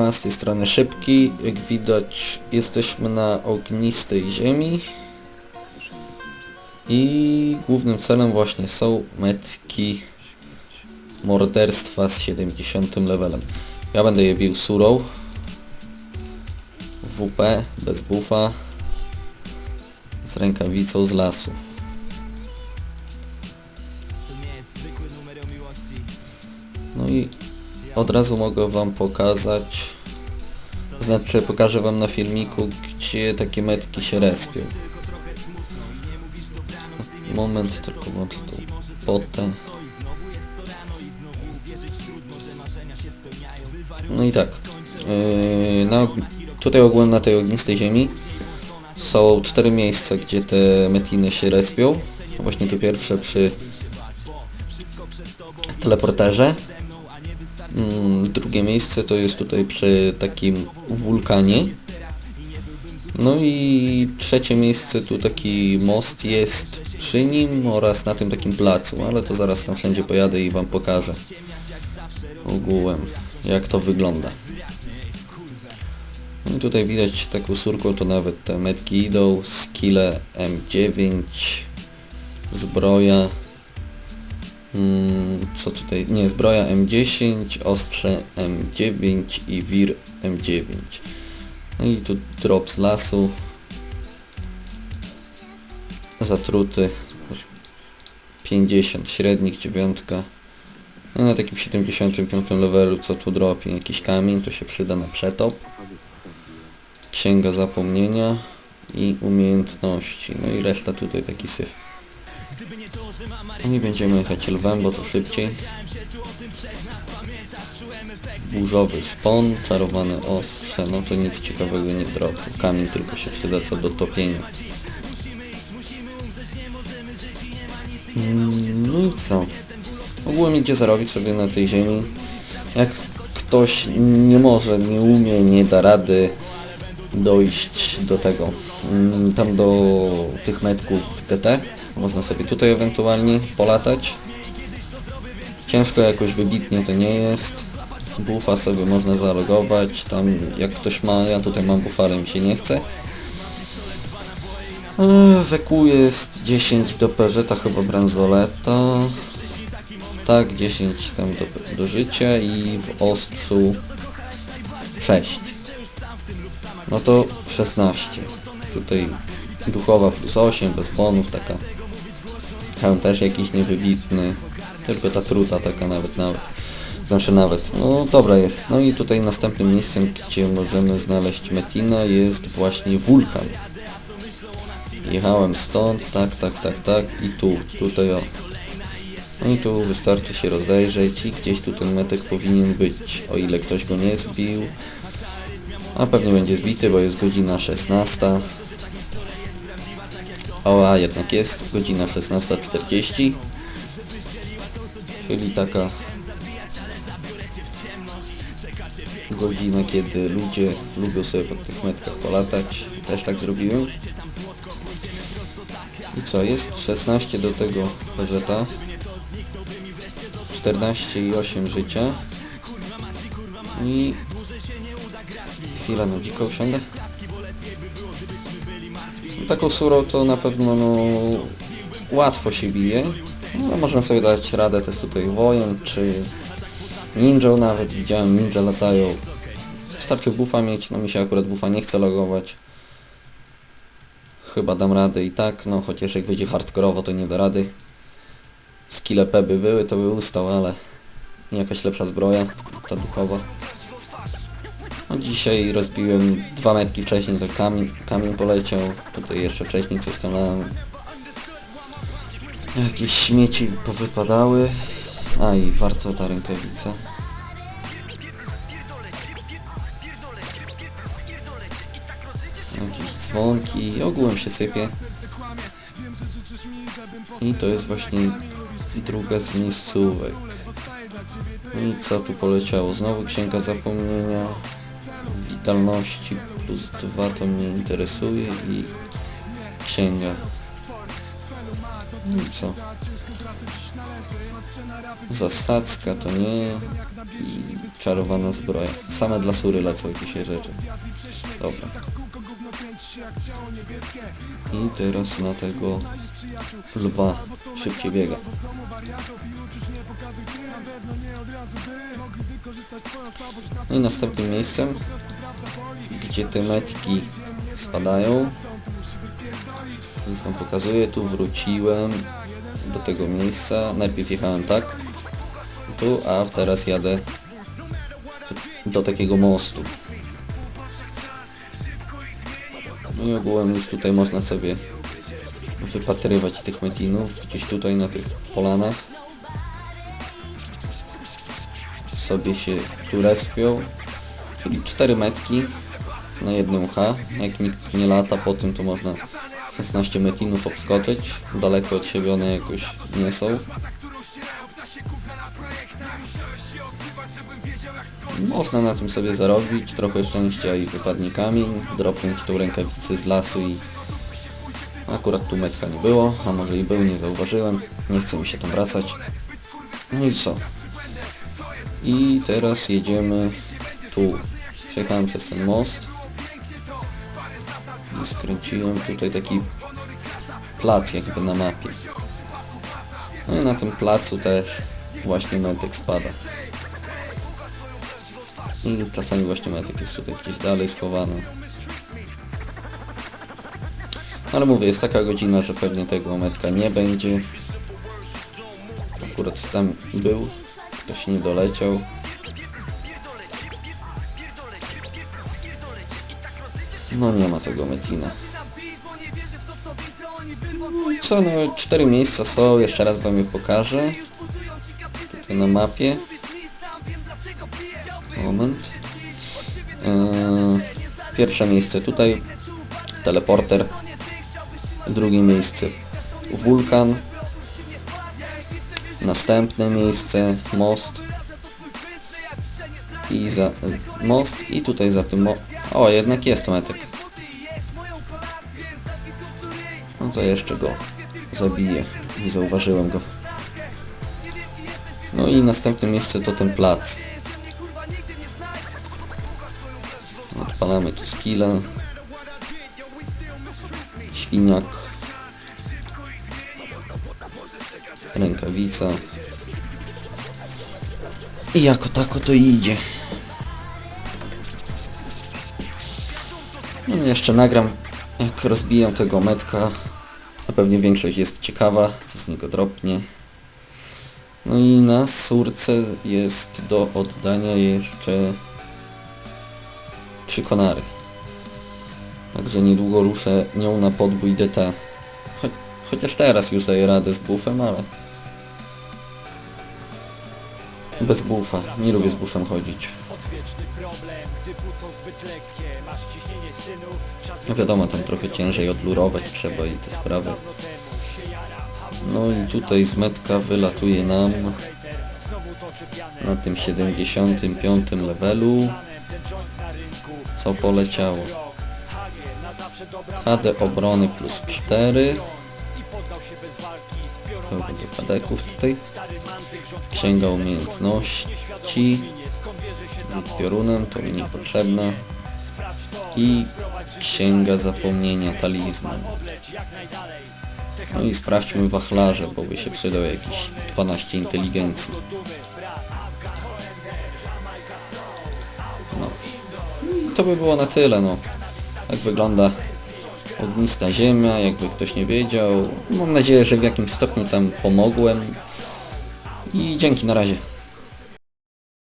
Siema, z tej strony Szybki. Jak widać jesteśmy na ognistej ziemi. I głównym celem właśnie są metki morderstwa z 70 levelem. Ja będę je bił surą. WP, bez buffa. Z rękawicą z lasu. No i od razu mogę wam pokazać, znaczy pokażę wam na filmiku, gdzie takie metki się respią. Moment, tylko włączę tu potę. No i tak, yy, na, tutaj ogólnie na tej ognistej ziemi są cztery miejsca, gdzie te metiny się respią. Właśnie tu pierwsze przy teleporterze. Mm, Drugie miejsce to jest tutaj przy takim wulkanie. No i trzecie miejsce tu taki most jest przy nim oraz na tym takim placu, ale to zaraz tam wszędzie pojadę i wam pokażę ogółem jak to wygląda. No i tutaj widać taką surką to nawet te metki idą, skille M9, zbroja, co tutaj? Nie, zbroja M10, ostrze M9 i wir M9. No i tu drop z lasu. Zatruty. 50, średnik, dziewiątka. No na takim 75 levelu co tu dropi? Jakiś kamień, to się przyda na przetop. Księga zapomnienia i umiejętności. No i reszta tutaj taki syf. I będziemy jechać lwem, bo to szybciej. Burzowy szpon, czarowane ostrze, no to nic ciekawego nie dropi. Kamień tylko się przyda co do topienia. Mm, No i co? Ogółem idzie zarobić sobie na tej ziemi. Jak ktoś nie może, nie umie, nie da rady dojść do tego, mm, tam do tych metków w TT, można sobie tutaj ewentualnie polatać. Ciężko jakoś wybitnie to nie jest. Buffa sobie można zalogować, tam jak ktoś ma, ja tutaj mam buffa, ale mi się nie chce. Eee, WQ jest 10 do Peżeta, chyba bransoleta. Tak, 10 tam do, do życia i w ostrzu 6. No to 16. Tutaj duchowa plus 8, bez bonów, taka hełm też jakiś niewybitny, tylko ta truta taka nawet, nawet. Znaczy nawet, no dobra jest. No i tutaj następnym miejscem, gdzie możemy znaleźć Metina jest właśnie wulkan. Jechałem stąd, tak, tak, tak, tak i tu, tutaj o. No i tu wystarczy się rozejrzeć i gdzieś tu ten metek powinien być, o ile ktoś go nie zbił. A pewnie będzie zbity, bo jest godzina 16. O, a jednak jest godzina 16.40. Czyli taka godzina, kiedy ludzie lubią sobie po tych metkach polatać. Też tak zrobiłem. I co, jest 16 do tego Peżeta. 14 i 8 życia. I chwila na dziko usiądę. Taką surą to na pewno no, łatwo się bije. No, można sobie dać radę też tutaj wojem, czy ninją nawet. Widziałem ninja latają. Wystarczy buffa mieć, no mi się akurat buffa nie chce logować. Chyba dam radę i tak, no chociaż jak wyjdzie hardkorowo to nie da rady. Skille P by były, to by ustał, ale jakaś lepsza zbroja, ta duchowa. No dzisiaj rozbiłem dwa metki wcześniej, to kamień, kamień poleciał. Tutaj jeszcze wcześniej coś tam na... Jakieś śmieci powypadały. A i warto ta rękawica. Jakieś dzwonki, ogółem się sypie. I to jest właśnie druga z miejscówek. No i co tu poleciało? Znowu księga zapomnienia witalności plus 2 to mnie interesuje i księga. No i co? Zasadzka to nie. I czarowana zbroja. Same dla sury lecą dzisiaj rzeczy. Dobra. I teraz na tego lwa szybciej biega. No i następnym miejscem, gdzie te metki spadają, już wam pokazuję, tu wróciłem do tego miejsca. Najpierw jechałem tak, tu, a teraz jadę do takiego mostu. No i ogółem już tutaj można sobie wypatrywać tych metinów gdzieś tutaj na tych polanach. Sobie się tu respią, czyli 4 metki na jednym H. Jak nikt nie lata po tym, to można 16 metinów obskoczyć. Daleko od siebie one jakoś nie są. Można na tym sobie zarobić, trochę szczęścia i wypadnie kamień, dropnąć tą rękawicę z lasu i akurat tu metka nie było, a może i był, nie zauważyłem, nie chce mi się tam wracać. No i co? I teraz jedziemy tu. Przejechałem przez ten most i skręciłem tutaj taki plac jakby na mapie. No i na tym placu też właśnie metek spada. I czasami właśnie metek jest tutaj gdzieś dalej schowany. Ale mówię, jest taka godzina, że pewnie tego metka nie będzie. Akurat tam był, ktoś nie doleciał. No nie ma tego metina. Co no, cztery miejsca są, jeszcze raz wam je pokażę. Tutaj na mapie. Moment. Eee, pierwsze miejsce tutaj, teleporter. Drugie miejsce, wulkan. Następne miejsce, most. I za most i tutaj za tym O, jednak jest metek. No to jeszcze go zabiję. Nie zauważyłem go. No i następne miejsce to ten plac. Odpalamy tu skilla. Świniak. Rękawica. I jako tako to idzie. No jeszcze nagram jak rozbijam tego metka. A pewnie większość jest ciekawa, co z niego dropnie. No i na surce jest do oddania jeszcze trzy konary. Także niedługo ruszę nią na podbój DT. Cho chociaż teraz już daję radę z buffem, ale... Bez buffa. Nie lubię z buffem chodzić. No wiadomo, tam trochę ciężej odlurować trzeba i te sprawy. No i tutaj z metka wylatuje nam na tym 75 levelu. Co poleciało? KD obrony plus 4. I poddał się bez walki Zbiorą Pełno wypadeków tutaj. Księga umiejętności. Rzut piorunem, to mi niepotrzebna. I księga zapomnienia talizman. No i sprawdźmy wachlarze, bo by się przydał jakieś 12 inteligencji. To by było na tyle, no. Tak wygląda ognista ziemia, jakby ktoś nie wiedział. Mam nadzieję, że w jakimś stopniu tam pomogłem. I dzięki, na razie.